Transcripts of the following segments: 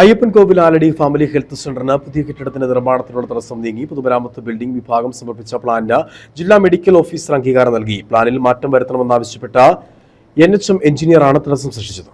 Ayyappan Kovil Aladi family health സെന്ററിന് പുതിയ കെട്ടിടത്തിന്റെ നിർമ്മാണത്തിനുള്ള തടസ്സം നീങ്ങി. പൊതുമരാമത്ത് ബിൽഡിംഗ് വിഭാഗം സമർപ്പിച്ച പ്ലാനിന് ജില്ലാ മെഡിക്കൽ ഓഫീസർ അംഗീകാരം നൽകി. പ്ലാനിൽ മാറ്റം വരുത്തണമെന്നാവശ്യപ്പെട്ട എൻ എച്ച് എം എഞ്ചിനീയറാണ് തടസ്സം സൃഷ്ടിച്ചത്.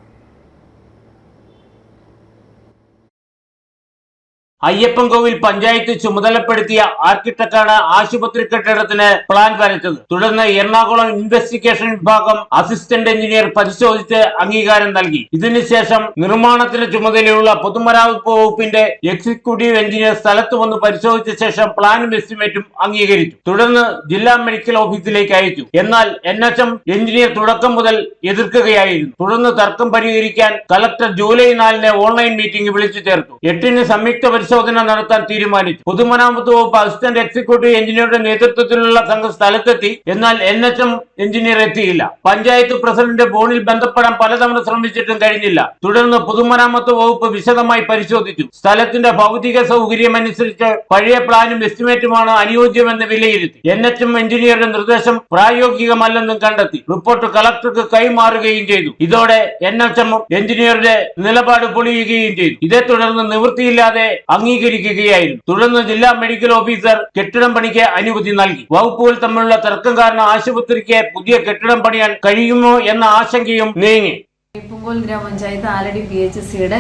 അയ്യപ്പൻകോവിൽ പഞ്ചായത്ത് ചുമതലപ്പെടുത്തിയ ആർക്കിടെക്ടാണ് ആശുപത്രി കെട്ടിടത്തിന് പ്ലാൻ വരച്ചത് തുടർന്ന് എറണാകുളം ഇൻവെസ്റ്റിഗേഷൻ വിഭാഗം അസിസ്റ്റന്റ് എഞ്ചിനീയർ പരിശോധിച്ച് അംഗീകാരം നൽകി. ഇതിനുശേഷം നിർമ്മാണത്തിന് ചുമതലയുള്ള പൊതുമരാമത്ത് വകുപ്പിന്റെ എക്സിക്യൂട്ടീവ് എഞ്ചിനീയർ സ്ഥലത്ത് വന്ന് പരിശോധിച്ച ശേഷം പ്ലാനും എസ്റ്റിമേറ്റും അംഗീകരിച്ചു. തുടർന്ന് ജില്ലാ മെഡിക്കൽ ഓഫീസിലേക്ക് അയച്ചു. എന്നാൽ എൻ എച്ച് എം എഞ്ചിനീയർ തുടക്കം മുതൽ എതിർക്കുകയായിരുന്നു. തുടർന്ന് തർക്കം പരിഹരിക്കാൻ കലക്ടർ ജൂലൈ നാലിന് ഓൺലൈൻ മീറ്റിംഗ് വിളിച്ചു ചേർത്തു. എട്ടിന് സംയുക്ത പരിശോധന നടത്താൻ തീരുമാനിച്ചു. പൊതുമരാമത്ത് വകുപ്പ് അസിസ്റ്റന്റ് എക്സിക്യൂട്ടീവ് എഞ്ചിനീയറുടെ നേതൃത്വത്തിലുള്ള സംഘം സ്ഥലത്തെത്തി. എന്നാൽ എൻ എച്ച് എം എഞ്ചിനീയർ എത്തിയില്ല. പഞ്ചായത്ത് പ്രസിഡന്റ് ഫോണിൽ ബന്ധപ്പെടാൻ പലതവണ ശ്രമിച്ചിട്ടും കഴിഞ്ഞില്ല. തുടർന്ന് പൊതുമരാമത്ത് വകുപ്പ് വിശദമായി പരിശോധിച്ചു. സ്ഥലത്തിന്റെ ഭൗതിക സൗകര്യം അനുസരിച്ച് പഴയ പ്ലാനും എസ്റ്റിമേറ്റുമാണ് അനുയോജ്യമെന്ന് വിലയിരുത്തി. എൻ എച്ച് എം എഞ്ചിനീയറുടെ നിർദ്ദേശം പ്രായോഗികമല്ലെന്നും കണ്ടെത്തി. റിപ്പോർട്ട് കളക്ടർക്ക് കൈമാറുകയും ചെയ്തു. ഇതോടെ എൻ എച്ച് എം എഞ്ചിനീയറുടെ നിലപാട് പൊളിയുകയും ചെയ്തു. ഇതേ തുടർന്ന് നിവൃത്തിയില്ലാതെ അംഗീകരിക്കുകയായിരുന്നു. തുടർന്ന് ജില്ലാ മെഡിക്കൽ ഓഫീസർ കെട്ടിടം പണിക്ക് അനുമതി നൽകി. വകുപ്പുകൾ തമ്മിലുള്ള തർക്കം കാരണം ആശുപത്രിക്ക് പുതിയ കെട്ടിടം പണിയാൻ കഴിയുമോ എന്ന ആശങ്കയും നീങ്ങി. പൂങ്കോൽ ഗ്രാമപഞ്ചായത്ത് ആലടി പി എച്ച് സിയുടെ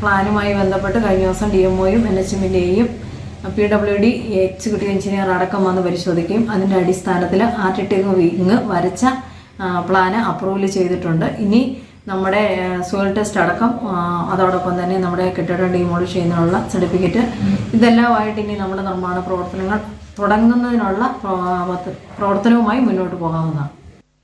പ്ലാനുമായി ബന്ധപ്പെട്ട് കഴിഞ്ഞ ദിവസം ഡി എംഒയും N H എമ്മിന്റെയും P W D executive engineer അടക്കം വന്ന് പരിശോധിക്കുകയും അതിന്റെ അടിസ്ഥാനത്തിൽ ആർട്ടിടെക് വിങ് വരച്ച പ്ലാന് അപ്രൂവൽ ചെയ്തിട്ടുണ്ട്. ഇനി നമ്മുടെ സോയിൽ ടെസ്റ്റ് അടക്കം അതോടൊപ്പം തന്നെ നമ്മുടെ കെട്ടിടം ഡീമോളിഷ് ചെയ്യുന്നതിനുള്ള സർട്ടിഫിക്കറ്റ് ഇതെല്ലാമായിട്ട് ഇനി നമ്മുടെ നിർമ്മാണ പ്രവർത്തനങ്ങൾ തുടങ്ങുന്നതിനുള്ള പ്രവർത്തനവുമായി മുന്നോട്ട് പോകാവുന്നതാണ്.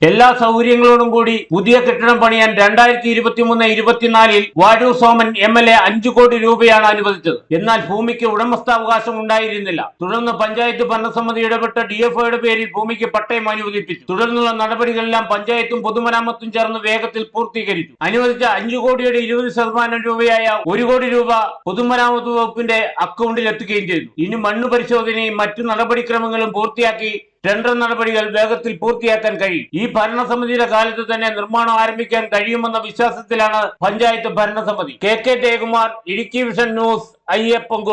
എല്ലാ സൗകര്യങ്ങളോടും കൂടി പുതിയ കെട്ടിടം പണിയാൻ രണ്ടായിരത്തി ഇരുപത്തി മൂന്ന് ഇരുപത്തിനാലിൽ Vazhoor Soman M L A അഞ്ചു കോടി രൂപയാണ് അനുവദിച്ചത്. എന്നാൽ ഭൂമിക്ക് ഉടമസ്ഥാവകാശം ഉണ്ടായിരുന്നില്ല. തുടർന്ന് പഞ്ചായത്ത് ഭരണസമിതി ഇടപെട്ട ഡി എഫ് ഒയുടെ പേരിൽ ഭൂമിക്ക് പട്ടയം അനുവദിപ്പിച്ചു. തുടർന്നുള്ള നടപടികളെല്ലാം പഞ്ചായത്തും പൊതുമരാമത്തും ചേർന്ന് വേഗത്തിൽ പൂർത്തീകരിച്ചു. അനുവദിച്ച അഞ്ചു കോടിയുടെ ഇരുപത് ശതമാനം രൂപയായ ഒരു കോടി രൂപ പൊതുമരാമത്ത് വകുപ്പിന്റെ അക്കൗണ്ടിൽ എത്തുകയും ചെയ്തു. ഇനി മണ്ണ് പരിശോധനയും മറ്റു നടപടിക്രമങ്ങളും പൂർത്തിയാക്കി ടെൻഡർ നടപടികൾ വേഗത്തിൽ പൂർത്തിയാക്കാൻ കഴിയും. ഈ ഭരണസമിതിയുടെ കാലത്ത് തന്നെ നിർമ്മാണം ആരംഭിക്കാൻ കഴിയുമെന്ന വിശ്വാസത്തിലാണ് പഞ്ചായത്ത് ഭരണസമിതി. K K Jayakumar Idukki vision news Ayyappan